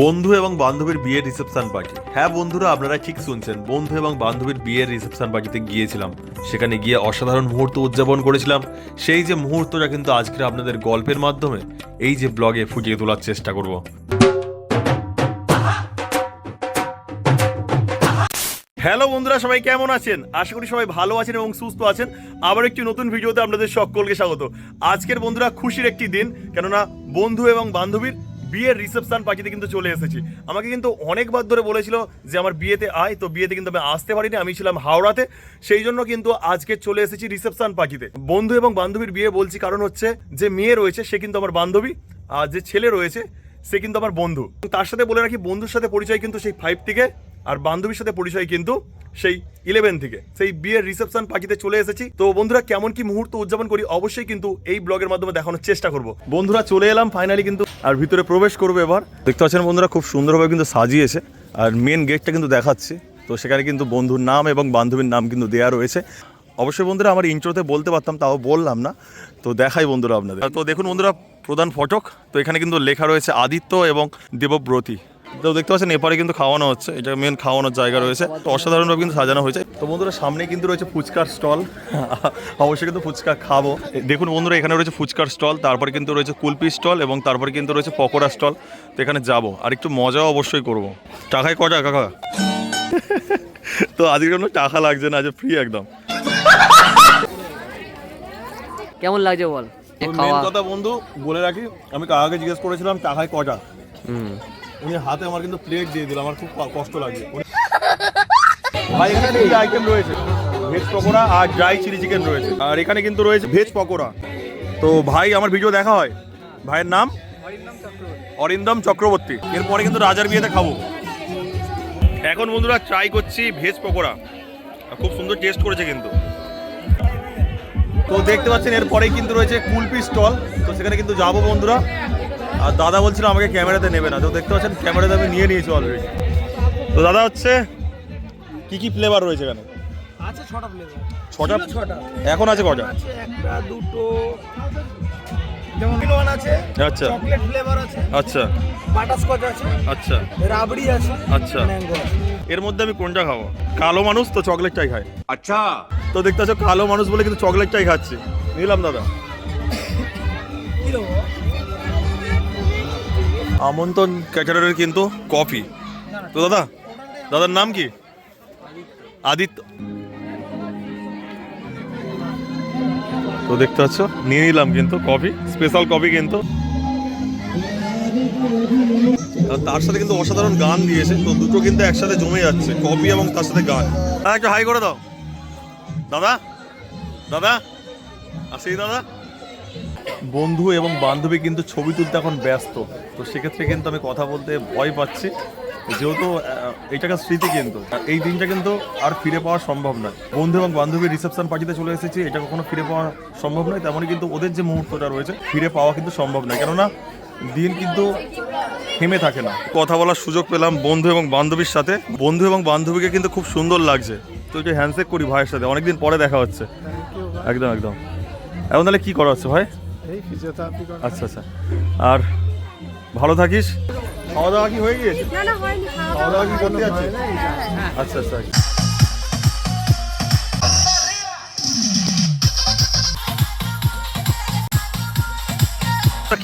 বন্ধু এবং বান্ধবীর বিয়ের রিসেপশন পার্টি হ্যাঁ বন্ধুরা, আপনারা ঠিক শুনছেন। বন্ধু এবং বান্ধবীর বিয়ের রিসেপশন পার্টিতে গিয়েছিলাম। সেখানে গিয়ে অসাধারণ মুহূর্ত উদযাপন করেছিলাম। সেই যে মুহূর্তটা কিন্তু আজকে আপনাদের গল্পের মাধ্যমে, এই যে ব্লগে ফুটিয়ে তোলার চেষ্টা করব। হ্যালো বন্ধুরা, সবাই কেমন আছেন? আশা করি সবাই ভালো আছেন এবং সুস্থ আছেন। আবার একটি নতুন ভিডিওতে আপনাদের সকলকে স্বাগত। আজকের বন্ধুরা খুশির একটি দিন, কেননা বন্ধু এবং বান্ধবীর বিয়ের রিসেপশন পার্টিতে কিন্তু চলে এসেছি। আমাকে কিন্তু অনেকবার ধরে বলেছিল যে আমার বিয়েতে আয়, তো বিয়েতে কিন্তু আমি আসতে পারিনি, আমি ছিলাম হাওড়াতে। সেই জন্য কিন্তু আজকে চলে এসেছি রিসেপশন পার্টিতে। বন্ধু এবং বান্ধবীর বিয়ে বলছি, কারণ হচ্ছে যে মেয়ে রয়েছে, সে কিন্তু আমার বান্ধবী, আর যে ছেলে রয়েছে, সে কিন্তু আমার বন্ধু। তার সাথে বলে রাখি, বন্ধুর সাথে পরিচয় কিন্তু সেই ফাইভ থেকে আর বান্ধবীর সাথে পরিচয় কিন্তু সেই ইলেভেন থেকে। সেই বিয়ের রিসেপশন পার্টিতে চলে এসেছি। তো বন্ধুরা, কেমন কি মুহূর্ত উদযাপন করি অবশ্যই কিন্তু এই ব্লগের মাধ্যমে দেখানোর চেষ্টা করব। বন্ধুরা, চলে এলাম ফাইনালি কিন্তু আর ভিতরে প্রবেশ করব এবার। দেখতে পাচ্ছেন বন্ধুরা, খুব সুন্দরভাবে কিন্তু সাজিয়েছে। আর মেন গেটটা কিন্তু দেখাচ্ছি। তো সেখানে কিন্তু বন্ধুর নাম এবং বান্ধবীর নাম কিন্তু দেয়া রয়েছে। অবশ্যই বন্ধুরা, আমার ইন্ট্রোতে বলতে পারতাম, তাও বললাম না। তো দেখাই বন্ধুরা আপনাদের। তো দেখুন বন্ধুরা, প্রধান ফটক। তো এখানে কিন্তু লেখা রয়েছে আদিত্য এবং দেবব্রতী। তো দেখতে পাচ্ছেন এপারে কিন্তু খাওয়ানো হচ্ছে। এটা মেন খাওয়ানোর জায়গা রয়েছে। তো অসাধারণভাবে কিন্তু সাজানো হয়েছে। তো বন্ধুরা সামনে কিন্তু রয়েছে ফুচকার স্টল। অবশ্যই কিন্তু ফুচকা খাব। দেখুন বন্ধুরা এখানে রয়েছে ফুচকার স্টল তারপরে কিন্তু রয়েছে কুলপি স্টল এবং তারপরে কিন্তু রয়েছে পকোড়া স্টল। তো এখানে যাব। আর একটু মজাও অবশ্যই করব। টাকায় কটা কাকা? তো আজকে কোনো টাকা লাগছে না আজ ফ্রি একদম। কেমন লাগছে বল? কথা বন্ধু বলে রাখি আমি কাকাকে জিজ্ঞেস করেছিলাম টাকায় কটা? হুম। উনি হাতে আমার কিন্তু প্লেট দিয়ে দিল, আমার খুব কষ্ট উনি- ভাই, এখানে তিনটে আইটেম রয়েছে। ভেজ পকোড়া আর ড্রাই চিলি চিকেন রয়েছে। আর এখানে কিন্তু রয়েছে ভেজ পকোড়া। তো ভাই, আমার ভিডিও দেখা হয়? ভাইয়ের নাম? অরিন্দম চক্রবর্তী। এরপরে কিন্তু রাজার বিয়েতে খাব। এখন বন্ধুরা ট্রাই করছি ভেজ পকোড়া। খুব সুন্দর টেস্ট করেছে কিন্তু। তো দেখতে পাচ্ছেন, এরপরেই কিন্তু রয়েছে কুলপি স্টল। তো সেখানে কিন্তু যাব বন্ধুরা। আর দাদা বলছিল আমাকে ক্যামেরাতে নেবে না তো দেখতে পাচ্ছেন ক্যামেরাতে আমি নিয়ে নিয়েছি অলরেডি তো দাদা হচ্ছে কি কি ফ্লেভার রয়েছে এখানে? আছে ছটা ফ্লেভার ছটা? ছটা। এখন আছে কটা? আছে একটা দুটো যেমন ওয়ান আছে আচ্ছা। চকলেট ফ্লেভার আছে আচ্ছা। বাটারস্কচ আছে আচ্ছা। রাবড়ি আছে আচ্ছা। ম্যাঙ্গো এর মধ্যে আমি কোনটা খাব? কালো মানুষ তো চকলেটটাই খায়। আচ্ছা। তো দেখতে পাচ্ছ কালো মানুষ বলে কিন্তু চকলেটটাই খাচ্ছি। নিলাম দাদা। কি আমন্ত্রণ ক্যাটারের কিন্তু কফি। তো দাদা, দাদার নাম কি? আদিত্য। তো দেখতে পাচ্ছ, নিয়ে নিলাম কিন্তু কফি স্পেশাল কফি কিন্তু। তার সাথে কিন্তু অসাধারণ গান দিয়েছে, তো দুটো কিন্তু একসাথে জমে যাচ্ছে, কফি এবং তার সাথে গান। হ্যাঁ একটু হাই করে দাও। দাদা দাদা, আসি দাদা। বন্ধু এবং বান্ধবী কিন্তু ছবি তুলতে এখন ব্যস্ত। তো সেক্ষেত্রে কিন্তু আমি কথা বলতে ভয় পাচ্ছি। যেহেতু আহ, এইটাকে স্মৃতি কিন্তু। এই দিনটা কিন্তু আর ফিরে পাওয়া সম্ভব নয়। বন্ধু এবং বান্ধবীর রিসেপশন পার্টিতে চলে এসেছি এটা কখনো ফিরে পাওয়া সম্ভব নয়। তেমনই কিন্তু ওদের যে মুহূর্তটা রয়েছে ফিরে পাওয়া কিন্তু সম্ভব নয়। কেননা দিন কিন্তু থেমে থাকে না। কথা বলার সুযোগ পেলাম বন্ধু এবং বান্ধবীর সাথে। বন্ধু এবং বান্ধবীকে কিন্তু খুব সুন্দর লাগছে। তো একটু হ্যান্ডশেক করি ভাইয়ের সাথে। অনেকদিন পরে দেখা হচ্ছে। একদম একদম। এখন তাহলে কী করা হচ্ছে ভাই? এই ফিজিওথেরাপি করে আচ্ছা আচ্ছা। আর ভালো থাকিস? খাওয়া দাওয়া কি হয়ে গিয়েছে? না না হয়নি খাওয়া দাওয়া কি করতে যাচ্ছে আচ্ছা আচ্ছা।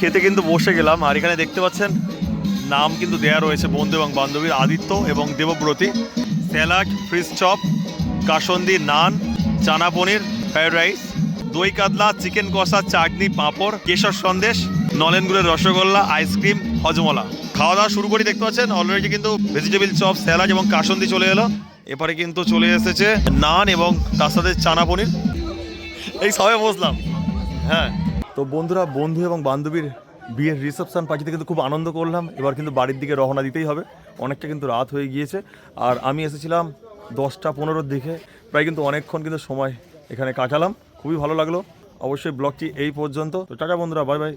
খেতে কিন্তু বসে গেলাম আর এখানে দেখতে পাচ্ছেন নাম কিন্তু দেয়া রয়েছে বন্ধু এবং বান্ধবীর আদিত্য এবং Debabrati. Salad fridge chop kasundi naan chana paneer fried rice. দই কাতলা, চিকেন কষা, চাটনি, পাঁপড়, কেশর সন্দেশ নলেনগুলের রসগোল্লা, আইসক্রিম, হজমলা। খাওয়া দাওয়া শুরু করি, দেখতে পাচ্ছেন? অলরেডি কিন্তু ভেজিটেবিল চপ স্যালাড এবং কাসন্দি চলে এলো। এবারে কিন্তু চলে এসেছে নান এবং তার সাথে চানা পনির। এই সবাই বসলাম। হ্যাঁ। তো বন্ধুরা, বন্ধু এবং বান্ধবীর বিয়ের রিসেপশন পার্টিতে কিন্তু খুব আনন্দ করলাম। এবার কিন্তু বাড়ির দিকে রওনা দিতেই হবে। অনেকটা কিন্তু রাত হয়ে গিয়েছে। আর আমি এসেছিলাম দশটা পনেরোর দিকে। প্রায় কিন্তু অনেকক্ষণ কিন্তু সময় এখানে কাটালাম। খুবই ভালো লাগল। অবশ্যই ব্লগটি এই পর্যন্ত। তো টাটা বন্ধুরা বাই বাই।